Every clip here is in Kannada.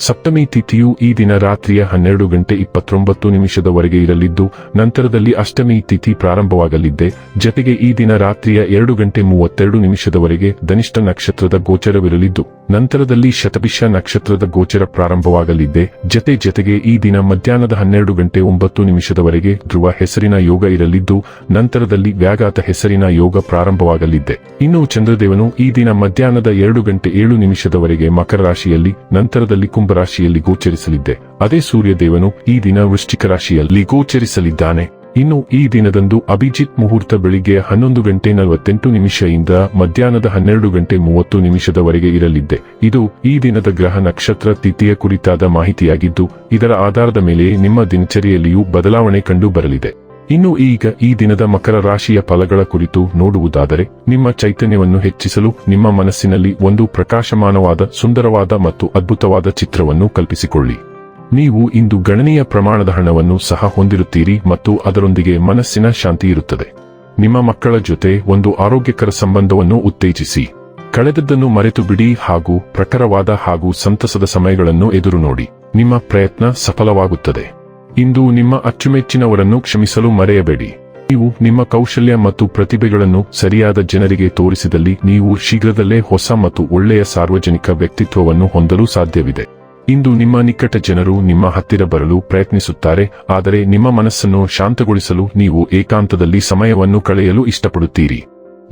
ಸಪ್ತಮಿ ತಿಥಿಯು ಈ ದಿನ ರಾತ್ರಿಯ ಹನ್ನೆರಡು ಗಂಟೆ ಇಪ್ಪತ್ತೊಂಬತ್ತು ನಿಮಿಷದವರೆಗೆ ಇರಲಿದ್ದು, ನಂತರದಲ್ಲಿ ಅಷ್ಟಮಿ ತಿಥಿ ಪ್ರಾರಂಭವಾಗಲಿದ್ದೆ. ಜತೆಗೆ ಈ ದಿನ ರಾತ್ರಿಯ ಎರಡು ಗಂಟೆ ಮೂವತ್ತೆರಡು ನಿಮಿಷದವರೆಗೆ ಧನಿಷ್ಠ ನಕ್ಷತ್ರದ ಗೋಚರವಿರಲಿದ್ದು, ನಂತರದಲ್ಲಿ ಶತಭಿಷ ನಕ್ಷತ್ರದ ಗೋಚರ ಪ್ರಾರಂಭವಾಗಲಿದ್ದೆ. ಜತೆ ಜತೆಗೆ ಈ ದಿನ ಮಧ್ಯಾಹ್ನದ ಹನ್ನೆರಡು ಗಂಟೆ ಒಂಬತ್ತು ನಿಮಿಷದವರೆಗೆ ಧ್ರುವ ಹೆಸರಿನ ಯೋಗ ಇರಲಿದ್ದು, ನಂತರದಲ್ಲಿ ವ್ಯಾಘಾತ ಹೆಸರಿನ ಯೋಗ ಪ್ರಾರಂಭವಾಗಲಿದ್ದೆ. ಇನ್ನು ಚಂದ್ರದೇವನು ಈ ದಿನ ಮಧ್ಯಾಹ್ನದ ಎರಡು ಗಂಟೆ ಏಳು ನಿಮಿಷದವರೆಗೆ ಮಕರ ರಾಶಿಯಲ್ಲಿ, ನಂತರದಲ್ಲಿ ಕುಂಭರಾಶಿಯಲ್ಲಿ ಗೋಚರಿಸಲಿದ್ದೆ. ಅದೇ ಸೂರ್ಯದೇವನು ಈ ದಿನ ವೃಶ್ಚಿಕ ರಾಶಿಯಲ್ಲಿ ಗೋಚರಿಸಲಿದ್ದಾನೆ. ಇನ್ನು ಈ ದಿನದಂದು ಅಭಿಜಿತ್ ಮುಹೂರ್ತ ಬೆಳಿಗ್ಗೆ ಹನ್ನೊಂದು ಗಂಟೆ ನಲವತ್ತೆಂಟು ನಿಮಿಷದಿಂದ ಮಧ್ಯಾಹ್ನದ ಹನ್ನೆರಡು ಗಂಟೆ ಮೂವತ್ತು ನಿಮಿಷದವರೆಗೆ ಇರಲಿದ್ದೆ. ಇದು ಈ ದಿನದ ಗ್ರಹ ನಕ್ಷತ್ರ ತಿಥಿಯ ಕುರಿತಾದ ಮಾಹಿತಿಯಾಗಿದ್ದು, ಇದರ ಆಧಾರದ ಮೇಲೆ ನಿಮ್ಮ ದಿನಚರಿಯಲ್ಲಿಯೂ ಬದಲಾವಣೆ ಕಂಡು ಬರಲಿದೆ. ಇನ್ನು ಈಗ ಈ ದಿನದ ಮಕರ ರಾಶಿಯ ಫಲಗಳ ಕುರಿತು ನೋಡುವುದಾದರೆ, ನಿಮ್ಮ ಚೈತನ್ಯವನ್ನು ಹೆಚ್ಚಿಸಲು ನಿಮ್ಮ ಮನಸ್ಸಿನಲ್ಲಿ ಒಂದು ಪ್ರಕಾಶಮಾನವಾದ, ಸುಂದರವಾದ ಮತ್ತು ಅದ್ಭುತವಾದ ಚಿತ್ರವನ್ನು ಕಲ್ಪಿಸಿಕೊಳ್ಳಿ. ನೀವು ಇಂದು ಗಣನೀಯ ಪ್ರಮಾಣದ ಹಣವನ್ನು ಸಹ ಹೊಂದಿರುತ್ತೀರಿ ಮತ್ತು ಅದರೊಂದಿಗೆ ಮನಸ್ಸಿನ ಶಾಂತಿ ಇರುತ್ತದೆ. ನಿಮ್ಮ ಮಕ್ಕಳ ಜೊತೆ ಒಂದು ಆರೋಗ್ಯಕರ ಸಂಬಂಧವನ್ನು ಉತ್ತೇಜಿಸಿ. ಕಳೆದದ್ದನ್ನು ಮರೆತು ಬಿಡಿ ಹಾಗೂ ಪ್ರಖರವಾದ ಹಾಗೂ ಸಂತಸದ ಸಮಯಗಳನ್ನು ಎದುರು ನೋಡಿ. ನಿಮ್ಮ ಪ್ರಯತ್ನ ಸಫಲವಾಗುತ್ತದೆ. ಇಂದು ನಿಮ್ಮ ಅಚ್ಚುಮೆಚ್ಚಿನವರನ್ನು ಕ್ಷಮಿಸಲು ಮರೆಯಬೇಡಿ. ನೀವು ನಿಮ್ಮ ಕೌಶಲ್ಯ ಮತ್ತು ಪ್ರತಿಭೆಗಳನ್ನು ಸರಿಯಾದ ಜನರಿಗೆ ತೋರಿಸಿದಲ್ಲಿ ನೀವು ಶೀಘ್ರದಲ್ಲೇ ಹೊಸ ಮತ್ತು ಒಳ್ಳೆಯ ಸಾರ್ವಜನಿಕ ವ್ಯಕ್ತಿತ್ವವನ್ನು ಹೊಂದಲು ಸಾಧ್ಯವಿದೆ. ಇಂದು ನಿಮ್ಮ ನಿಕಟ ಜನರು ನಿಮ್ಮ ಹತ್ತಿರ ಬರಲು ಪ್ರಯತ್ನಿಸುತ್ತಾರೆ, ಆದರೆ ನಿಮ್ಮ ಮನಸ್ಸನ್ನು ಶಾಂತಗೊಳಿಸಲು ನೀವು ಏಕಾಂತದಲ್ಲಿ ಸಮಯವನ್ನು ಕಳೆಯಲು ಇಷ್ಟಪಡುತ್ತೀರಿ.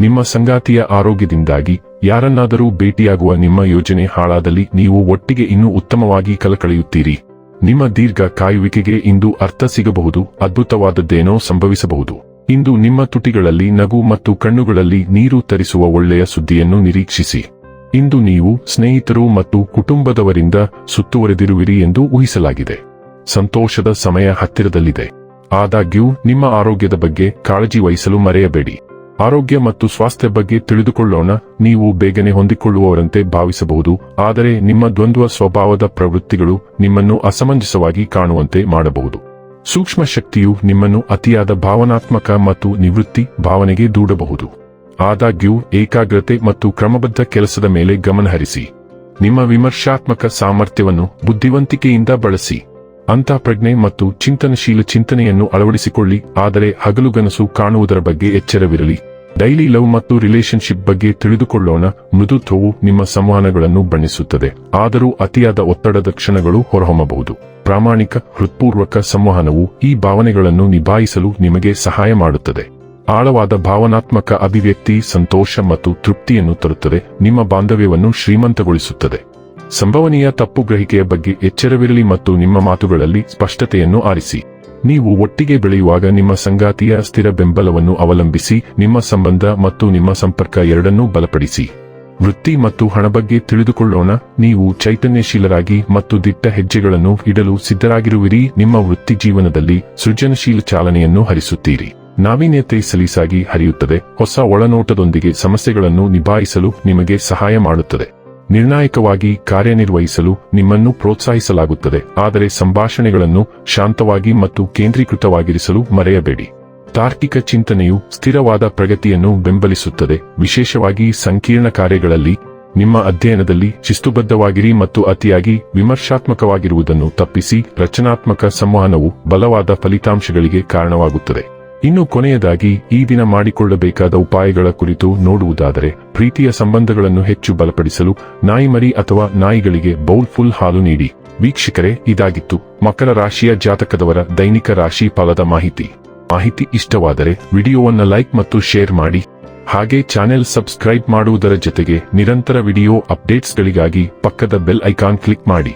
ನಿಮ್ಮ ಸಂಗಾತಿಯ ಆರೋಗ್ಯದಿಂದಾಗಿ ಯಾರನ್ನಾದರೂ ಭೇಟಿಯಾಗುವ ನಿಮ್ಮ ಯೋಜನೆ ಹಾಳಾದಲ್ಲಿ ನೀವು ಒಟ್ಟಿಗೆ ಇನ್ನೂ ಉತ್ತಮವಾಗಿ ಕಲಕಳೆಯುತ್ತೀರಿ. ನಿಮ್ಮ ದೀರ್ಘ ಕಾಯುವಿಕೆಗೆ ಇಂದು ಅರ್ಥ ಸಿಗಬಹುದು, ಅದ್ಭುತವಾದದ್ದೇನೋ ಸಂಭವಿಸಬಹುದು. ಇಂದು ನಿಮ್ಮ ತುಟಿಗಳಲ್ಲಿ ನಗು ಮತ್ತು ಕಣ್ಣುಗಳಲ್ಲಿ ನೀರು ತರಿಸುವ ಒಳ್ಳೆಯ ಸುದ್ದಿಯನ್ನು ನಿರೀಕ್ಷಿಸಿ. ಇಂದು ನೀವು ಸ್ನೇಹಿತರು ಮತ್ತು ಕುಟುಂಬದವರಿಂದ ಸುತ್ತುವರೆದಿರುವಿರಿ ಎಂದು ಊಹಿಸಲಾಗಿದೆ. ಸಂತೋಷದ ಸಮಯ ಹತ್ತಿರದಲ್ಲಿದೆ. ಆದಾಗ್ಯೂ, ನಿಮ್ಮ ಆರೋಗ್ಯದ ಬಗ್ಗೆ ಕಾಳಜಿ ವಹಿಸಲು ಮರೆಯಬೇಡಿ. ಆರೋಗ್ಯ ಮತ್ತು ಸ್ವಾಸ್ಥ್ಯ ಬಗ್ಗೆ ತಿಳಿದುಕೊಳ್ಳೋಣ, ನೀವು ಬೇಗನೆ ಹೊಂದಿಕೊಳ್ಳುವವರಂತೆ ಭಾವಿಸಬಹುದು, ಆದರೆ ನಿಮ್ಮ ದ್ವಂದ್ವ ಸ್ವಭಾವದ ಪ್ರವೃತ್ತಿಗಳು ನಿಮ್ಮನ್ನು ಅಸಮಂಜಸವಾಗಿ ಕಾಣುವಂತೆ ಮಾಡಬಹುದು. ಸೂಕ್ಷ್ಮ ಶಕ್ತಿಯು ನಿಮ್ಮನ್ನು ಅತಿಯಾದ ಭಾವನಾತ್ಮಕ ಮತ್ತು ನಿವೃತ್ತಿ ಭಾವನೆಗೆ ದೂಡಬಹುದು. ಆದಾಗ್ಯೂ, ಏಕಾಗ್ರತೆ ಮತ್ತು ಕ್ರಮಬದ್ಧ ಕೆಲಸದ ಮೇಲೆ ಗಮನಹರಿಸಿ. ನಿಮ್ಮ ವಿಮರ್ಶಾತ್ಮಕ ಸಾಮರ್ಥ್ಯವನ್ನು ಬುದ್ಧಿವಂತಿಕೆಯಿಂದ ಬಳಸಿ. ಅಂತಃಪ್ರಜ್ಞೆ ಮತ್ತು ಚಿಂತನಶೀಲ ಚಿಂತನೆಯನ್ನು ಅಳವಡಿಸಿಕೊಳ್ಳಿ, ಆದರೆ ಹಗಲುಗನಸು ಕಾಣುವುದರ ಬಗ್ಗೆ ಎಚ್ಚರವಿರಲಿ. ಡೈಲಿ ಲವ್ ಮತ್ತು ರಿಲೇಶನ್ಶಿಪ್ ಬಗ್ಗೆ ತಿಳಿದುಕೊಳ್ಳೋಣ ಮೃದುತ್ವವು ನಿಮ್ಮ ಸಂವಹನಗಳನ್ನು ಬಣ್ಣಿಸುತ್ತದೆ, ಆದರೂ ಅತಿಯಾದ ಒತ್ತಡದ ಕ್ಷಣಗಳು ಹೊರಹೊಮ್ಮಬಹುದು. ಪ್ರಾಮಾಣಿಕ, ಹೃತ್ಪೂರ್ವಕ ಸಂವಹನವು ಈ ಭಾವನೆಗಳನ್ನು ನಿಭಾಯಿಸಲು ನಿಮಗೆ ಸಹಾಯ ಮಾಡುತ್ತದೆ. ಆಳವಾದ ಭಾವನಾತ್ಮಕ ಅಭಿವ್ಯಕ್ತಿ, ಸಂತೋಷ ಮತ್ತು ತೃಪ್ತಿಯನ್ನು ತರುತ್ತದೆ, ನಿಮ್ಮ ಬಾಂಧವ್ಯವನ್ನು ಶ್ರೀಮಂತಗೊಳಿಸುತ್ತದೆ. ಸಂಭವನೀಯ ತಪ್ಪು ಗ್ರಹಿಕೆಯ ಬಗ್ಗೆ ಎಚ್ಚರವಿರಲಿ ಮತ್ತು ನಿಮ್ಮ ಮಾತುಗಳಲ್ಲಿ ಸ್ಪಷ್ಟತೆಯನ್ನು ಆರಿಸಿ. ನೀವು ಒಟ್ಟಿಗೆ ಬೆಳೆಯುವಾಗ ನಿಮ್ಮ ಸಂಗಾತಿಯ ಸ್ಥಿರ ಬೆಂಬಲವನ್ನು ಅವಲಂಬಿಸಿ, ನಿಮ್ಮ ಸಂಬಂಧ ಮತ್ತು ನಿಮ್ಮ ಸಂಪರ್ಕ ಎರಡನ್ನೂ ಬಲಪಡಿಸಿ. ವೃತ್ತಿ ಮತ್ತು ಹಣ ಬಗ್ಗೆ ತಿಳಿದುಕೊಳ್ಳೋಣ. ನೀವು ಚೈತನ್ಯಶೀಲರಾಗಿ ಮತ್ತು ದಿಟ್ಟ ಹೆಜ್ಜೆಗಳನ್ನು ಇಡಲು ಸಿದ್ಧರಾಗಿರುವಿರಿ. ನಿಮ್ಮ ವೃತ್ತಿ ಜೀವನದಲ್ಲಿ ಸೃಜನಶೀಲ ಚಾಲನೆಯನ್ನು ಹರಿಸುತ್ತೀರಿ. ನಾವೀನ್ಯತೆ ಸಲೀಸಾಗಿ ಹರಿಯುತ್ತದೆ. ಹೊಸ ಒಳನೋಟದೊಂದಿಗೆ ಸಮಸ್ಯೆಗಳನ್ನು ನಿಭಾಯಿಸಲು ನಿಮಗೆ ಸಹಾಯ ಮಾಡುತ್ತದೆ. ನಿರ್ಣಾಯಕವಾಗಿ ಕಾರ್ಯನಿರ್ವಹಿಸಲು ನಿಮ್ಮನ್ನು ಪ್ರೋತ್ಸಾಹಿಸಲಾಗುತ್ತದೆ. ಆದರೆ ಸಂಭಾಷಣೆಗಳನ್ನು ಶಾಂತವಾಗಿ ಮತ್ತು ಕೇಂದ್ರೀಕೃತವಾಗಿರಿಸಲು ಮರೆಯಬೇಡಿ. ತಾರ್ಕಿಕ ಚಿಂತನೆಯು ಸ್ಥಿರವಾದ ಪ್ರಗತಿಯನ್ನು ಬೆಂಬಲಿಸುತ್ತದೆ. ವಿಶೇಷವಾಗಿ ಸಂಕೀರ್ಣ ಕಾರ್ಯಗಳಲ್ಲಿ ನಿಮ್ಮ ಅಧ್ಯಯನದಲ್ಲಿ ಶಿಸ್ತುಬದ್ಧವಾಗಿರಿ ಮತ್ತು ಅತಿಯಾಗಿ ವಿಮರ್ಶಾತ್ಮಕವಾಗಿರುವುದನ್ನು ತಪ್ಪಿಸಿ ರಚನಾತ್ಮಕ ಸಂವಹನವು ಬಲವಾದ ಫಲಿತಾಂಶಗಳಿಗೆ ಕಾರಣವಾಗುತ್ತದೆ. ಇನ್ನು ಕೊನೆಯದಾಗಿ ಈ ದಿನ ಮಾಡಿಕೊಳ್ಳಬೇಕಾದ ಉಪಾಯಗಳ ಕುರಿತು ನೋಡುವುದಾದರೆ ಪ್ರೀತಿಯ ಸಂಬಂಧಗಳನ್ನು ಹೆಚ್ಚು ಬಲಪಡಿಸಲು ನಾಯಿಮರಿ ಅಥವಾ ನಾಯಿಗಳಿಗೆ ಬೌಲ್ ಫುಲ್ ಹಾಲು ನೀಡಿ. ವೀಕ್ಷಕರೇ, ಇದಾಗಿತ್ತು ಮಕರ ರಾಶಿಯ ಜಾತಕದವರ ದೈನಿಕ ರಾಶಿ ಫಲದ ಮಾಹಿತಿ. ಮಾಹಿತಿ ಇಷ್ಟವಾದರೆ ವಿಡಿಯೋವನ್ನು ಲೈಕ್ ಮತ್ತು ಶೇರ್ ಮಾಡಿ. ಹಾಗೆ ಚಾನೆಲ್ ಸಬ್ಸ್ಕ್ರೈಬ್ ಮಾಡುವುದರ ಜೊತೆಗೆ ನಿರಂತರ ವಿಡಿಯೋ ಅಪ್ಡೇಟ್ಸ್ಗಳಿಗಾಗಿ ಪಕ್ಕದ ಬೆಲ್ ಐಕಾನ್ ಕ್ಲಿಕ್ ಮಾಡಿ.